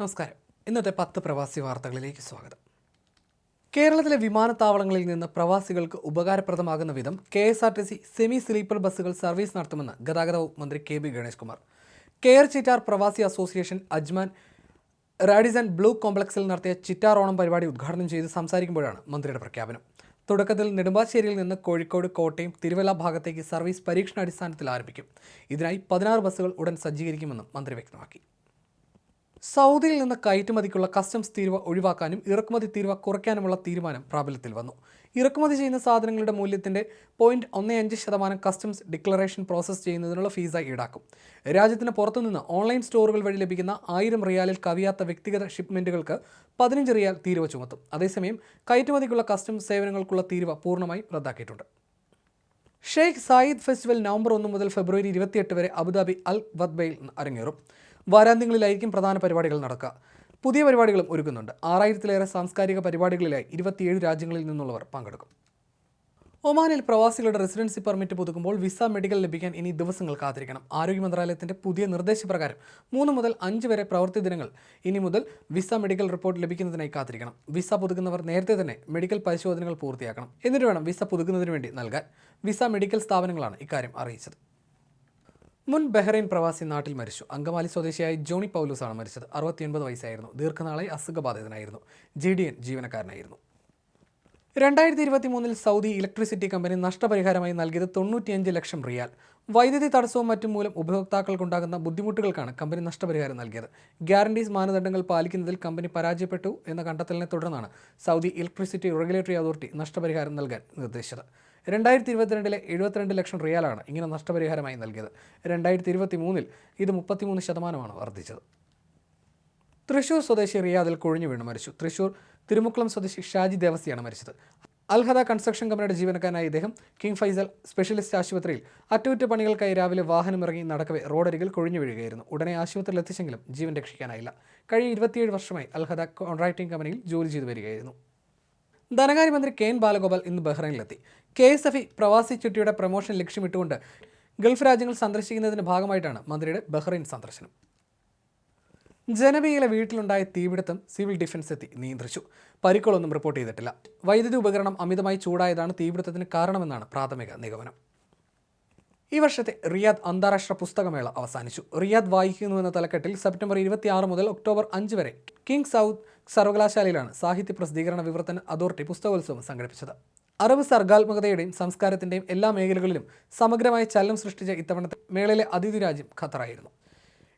നമസ്കാരം. ഇന്നത്തെ പത്ത് പ്രവാസി വാർത്തകളിലേക്ക് സ്വാഗതം. കേരളത്തിലെ വിമാനത്താവളങ്ങളിൽ നിന്ന് പ്രവാസികൾക്ക് ഉപകാരപ്രദമാകുന്ന വിധം K S R T C semi sleeper ബസ്സുകൾ സർവീസ് നടത്തുമെന്ന് ഗതാഗത വകുപ്പ് മന്ത്രി K B Ganesh Kumar care Chittar പ്രവാസി അസോസിയേഷൻ അജ്മാൻ റാഡിസൺ ബ്ലൂ കോംപ്ലക്സിൽ നടത്തിയ ചിറ്റാർ ഓണം പരിപാടി ഉദ്ഘാടനം ചെയ്ത് സംസാരിക്കുമ്പോഴാണ് മന്ത്രിയുടെ പ്രഖ്യാപനം. തുടക്കത്തിൽ നെടുമ്പാശ്ശേരിയിൽ നിന്ന് കോഴിക്കോട് കോട്ടയം തിരുവല്ല ഭാഗത്തേക്ക് സർവീസ് പരീക്ഷണാടിസ്ഥാനത്തിൽ ആരംഭിക്കും. ഇതിനായി പതിനാറ് ബസ്സുകൾ ഉടൻ സജ്ജീകരിക്കുമെന്നും മന്ത്രി വ്യക്തമാക്കി. സൗദിയിൽ നിന്ന് കയറ്റുമതിക്കുള്ള കസ്റ്റംസ് തീരുവ ഒഴിവാക്കാനും ഇറക്കുമതി തീരുവ കുറയ്ക്കാനുമുള്ള തീരുമാനം പ്രാബല്യത്തിൽ വന്നു. ഇറക്കുമതി ചെയ്യുന്ന സാധനങ്ങളുടെ മൂല്യത്തിന്റെ പോയിന്റ് ഒന്ന് അഞ്ച് ശതമാനം കസ്റ്റംസ് ഡിക്ലറേഷൻ പ്രോസസ്സ് ചെയ്യുന്നതിനുള്ള ഫീസായി ഈടാക്കും. രാജ്യത്തിന് പുറത്തുനിന്ന് ഓൺലൈൻ സ്റ്റോറുകൾ വഴി ലഭിക്കുന്ന ആയിരം റിയാലിൽ കവിയാത്ത വ്യക്തിഗത ഷിപ്മെന്റുകൾക്ക് പതിനഞ്ച് റിയാൽ തീരുവ ചുമത്തും. അതേസമയം കയറ്റുമതിക്കുള്ള കസ്റ്റംസ് സേവനങ്ങൾക്കുള്ള തീരുവ പൂർണമായി റദ്ദാക്കിയിട്ടുണ്ട്. ഷെയ്ഖ് സായിദ് ഫെസ്റ്റിവൽ നവംബർ ഒന്ന് മുതൽ ഫെബ്രുവരി ഇരുപത്തിയെട്ട് വരെ അബുദാബി അൽ വദ്ബയിൽ അരങ്ങേറും. വാരാന്ത്യങ്ങളിലായിരിക്കും പ്രധാന പരിപാടികൾ നടക്കുക. പുതിയ പരിപാടികളും ഒരുക്കുന്നുണ്ട്. ആറായിരത്തിലേറെ സാംസ്കാരിക പരിപാടികളിലായി ഇരുപത്തിയേഴ് രാജ്യങ്ങളിൽ നിന്നുള്ളവർ പങ്കെടുക്കും. ഒമാനിൽ പ്രവാസികളുടെ റെസിഡൻസി പെർമിറ്റ് പുതുക്കുമ്പോൾ വിസ മെഡിക്കൽ ലഭിക്കാൻ ഇനി ദിവസങ്ങൾ കാത്തിരിക്കണം. ആരോഗ്യ മന്ത്രാലയത്തിന്റെ പുതിയ നിർദ്ദേശപ്രകാരം മൂന്ന് മുതൽ അഞ്ച് വരെ പ്രവൃത്തി ദിനങ്ങൾ ഇനി മുതൽ വിസ മെഡിക്കൽ റിപ്പോർട്ട് ലഭിക്കുന്നതിനായി കാത്തിരിക്കണം. വിസ പുതുക്കുന്നവർ നേരത്തെ തന്നെ മെഡിക്കൽ പരിശോധനകൾ പൂർത്തിയാക്കണം. എന്നിട്ട് വേണം വിസ പുതുക്കുന്നതിന് വേണ്ടി നൽകാൻ. വിസ മെഡിക്കൽ സ്ഥാപനങ്ങളാണ് ഇക്കാര്യം അറിയിച്ചത്. മുൻ ബഹ്റൈൻ പ്രവാസി നാട്ടിൽ മരിച്ചു. അങ്കമാലി സ്വദേശിയായ ജോണി പൗലൂസാണ് മരിച്ചത്. അറുപത്തിയൊൻപത് വയസ്സായിരുന്നു. ദീർഘനാളായി അസുഖബാധിതനായിരുന്നു. ജി ഡി എൻ ജീവനക്കാരനായിരുന്നു. രണ്ടായിരത്തി ഇരുപത്തി മൂന്നിൽ സൗദി ഇലക്ട്രിസിറ്റി കമ്പനി നഷ്ടപരിഹാരമായി നൽകിയത് തൊണ്ണൂറ്റിയഞ്ച് ലക്ഷം റിയാൽ. വൈദ്യുതി തടസ്സവും മറ്റും മൂലം ഉപഭോക്താക്കൾക്കുണ്ടാകുന്ന ബുദ്ധിമുട്ടുകൾക്കാണ് കമ്പനി നഷ്ടപരിഹാരം നൽകിയത്. ഗ്യാരണ്ടീസ് മാനദണ്ഡങ്ങൾ പാലിക്കുന്നതിൽ കമ്പനി പരാജയപ്പെട്ടു എന്ന കണ്ടെത്തലിനെ തുടർന്നാണ് സൗദി ഇലക്ട്രിസിറ്റി റെഗുലേറ്ററി അതോറിറ്റി നഷ്ടപരിഹാരം നൽകാൻ നിർദ്ദേശിച്ചത്. രണ്ടായിരത്തി ഇരുപത്തിരണ്ടിലെ എഴുപത്തിരണ്ട് ലക്ഷം റിയാലാണ് ഇങ്ങനെ നഷ്ടപരിഹാരമായി നൽകിയത്. രണ്ടായിരത്തി ഇരുപത്തി മൂന്നിൽ ഇത് മുപ്പത്തിമൂന്ന് ശതമാനമാണ് വർദ്ധിച്ചത്. തൃശൂർ സ്വദേശി റിയാദിൽ കുഴിഞ്ഞു വീണ് മരിച്ചു. തൃശൂർ തിരുമുക്കുളം സ്വദേശി ഷാജി ദേവസിയാണ് മരിച്ചത്. അൽഹദ കൺസ്ട്രക്ഷൻ കമ്പനിയുടെ ജീവനക്കാരനായ ഇദ്ദേഹം കിങ് ഫൈസൽ സ്പെഷ്യലിസ്റ്റ് ആശുപത്രിയിൽ അറ്റകുറ്റപ്പണികൾക്കായി രാവിലെ വാഹനമിറങ്ങി നടക്കവേ റോഡരികിൽ കൊഴിഞ്ഞു വീഴുകയായിരുന്നു. ഉടനെ ആശുപത്രിയിൽ എത്തിച്ചെങ്കിലും ജീവൻ രക്ഷിക്കാനായില്ല. കഴിഞ്ഞ ഇരുപത്തിയേഴ് വർഷമായി അൽഹദ കോൺട്രാക്ടിംഗ് കമ്പനിയിൽ ജോലി ചെയ്തു വരികയായിരുന്നു. ധനകാര്യമന്ത്രി കെ എൻ ബാലഗോപാൽ ഇന്ന് ബഹ്റൈനിലെത്തി. കെ എസ് എഫ് ഇ പ്രവാസി ചുറ്റിയുടെ പ്രമോഷൻ ലക്ഷ്യമിട്ടുകൊണ്ട് ഗൾഫ് രാജ്യങ്ങൾ സന്ദർശിക്കുന്നതിന്റെ ഭാഗമായിട്ടാണ് മന്ത്രിയുടെ ബഹ്റൈൻ സന്ദർശനം. ജനവിയിലെ വീട്ടിലുണ്ടായ തീപിടുത്തം സിവിൽ ഡിഫൻസ് എത്തി നിയന്ത്രിച്ചു. പരിക്കുകളൊന്നും റിപ്പോർട്ട് ചെയ്തിട്ടില്ല. വൈദ്യുതി ഉപകരണം അമിതമായി ചൂടായതാണ് തീപിടുത്തത്തിന് കാരണമെന്നാണ് പ്രാഥമിക നിഗമനം. ഈ വർഷത്തെ റിയാദ് അന്താരാഷ്ട്ര പുസ്തകമേള അവസാനിച്ചു. റിയാദ് വായിക്കുന്നു എന്ന തലക്കെട്ടിൽ സെപ്റ്റംബർ ഇരുപത്തിയാറ് മുതൽ ഒക്ടോബർ അഞ്ച് വരെ കിങ് സൗത്ത് സർവകലാശാലയിലാണ് സാഹിത്യ പ്രസിദ്ധീകരണ വിവർത്തന അതോറിറ്റി പുസ്തകോത്സവം സംഘടിപ്പിച്ചത്. അറബ് സർഗാത്മകതയുടെയും സംസ്കാരത്തിന്റെയും എല്ലാ മേഖലകളിലും സമഗ്രമായ ചലനം സൃഷ്ടിച്ച ഇത്തവണത്തെ മേളയിലെ അതിഥി രാജ്യം ഖത്തറായിരുന്നു.